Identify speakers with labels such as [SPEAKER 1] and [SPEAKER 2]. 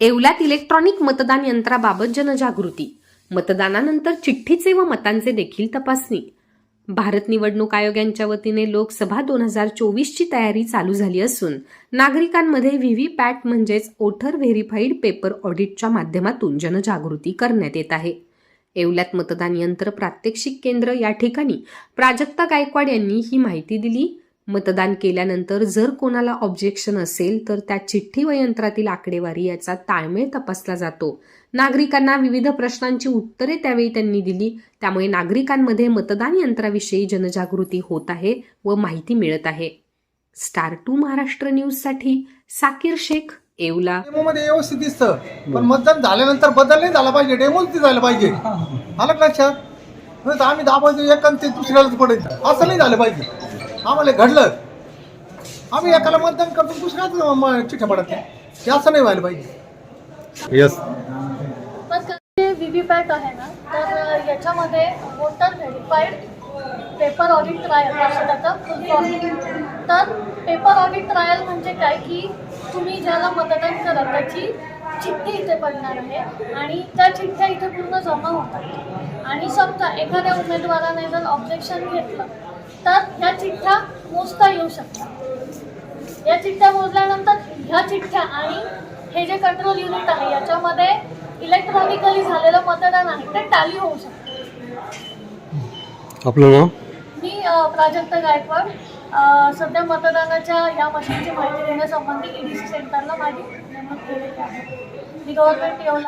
[SPEAKER 1] येवल्यात electronic मतदान यंत्राबाबत जनजागृती. मतदानानंतर चिठ्ठीचे व मतांचे देखील तपासणी. भारत निवडणूक आयोग यांच्या वतीने लोकसभा दोन हजार चोवीसची तयारी चालू झाली असून नागरिकांमध्ये व्हीव्हीपॅट म्हणजेच ओठर व्हेरीफाईड पेपर ऑडिटच्या माध्यमातून जनजागृती करण्यात येत आहे. येवल्यात मतदान यंत्र प्रात्यक्षिक केंद्र या ठिकाणी प्राजक्ता गायकवाड यांनी ही माहिती दिली. मतदान केल्यानंतर जर कोणाला ऑब्जेक्शन असेल तर त्या चिठ्ठी व यंत्रातील आकडेवारी याचा ताळमेळ तपासला जातो. नागरिकांना विविध प्रश्नांची उत्तरे त्यावेळी त्यांनी दिली. त्यामुळे नागरिकांमध्ये मतदान यंत्राविषयी जनजागृती होत आहे व माहिती मिळत आहे. स्टार टू महाराष्ट्र न्यूजसाठी साकीर शेख येवला.
[SPEAKER 2] डेमोमध्ये व्यवस्थित दिसतं. पण मतदान झाल्यानंतर बदल नाही झाला पाहिजे. डेमोच ते झालं पाहिजे. आलं का लक्षात? आम्ही दाबायचं एक ते दुसऱ्यालाच पडायचं असं नाही झालं पाहिजे. आम्हाला घडलं. आम्ही एकाला मतदान करतो दुसऱ्याच चिठ्ठ्या पडत नाही हे असं नाही व्हायला पाहिजे.
[SPEAKER 3] यस
[SPEAKER 4] आहे ना तर याच्यामध्ये voter verified paper audit trial असं त्याचं फुल फॉर्म तर पेपर ऑडिट ट्रायल म्हणजे काय? की तुम्ही ज्याला मतदान त्याची चिठ्ठी इथे पडणार आहे आणि त्या चिठ्ठ्या इथे पूर्ण जमा होतात. आणि समजा एखाद्या उमेदवाराने जर ऑब्जेक्शन घेतलं तर चिठ्ठ्या मोजता येऊ शकतात. या चिठ्ठ्या मोजल्यानंतर ह्या चिठ्ठ्या आणि हे जे कंट्रोल युनिट आहे याच्यामध्ये इलेक्ट्रॉनिकली झालेलं मतदान आहे ते टॅली होऊ शकतं.
[SPEAKER 3] आपलं नाव?
[SPEAKER 4] मी प्राजक्ता गायकवाड. सध्या मतदानाच्या या मशीनची माहिती देण्यासंबंधी ईडीसी सेंटरला माझी नेमणूक केलेली आहे. मी गव्हर्नमेंट येऊन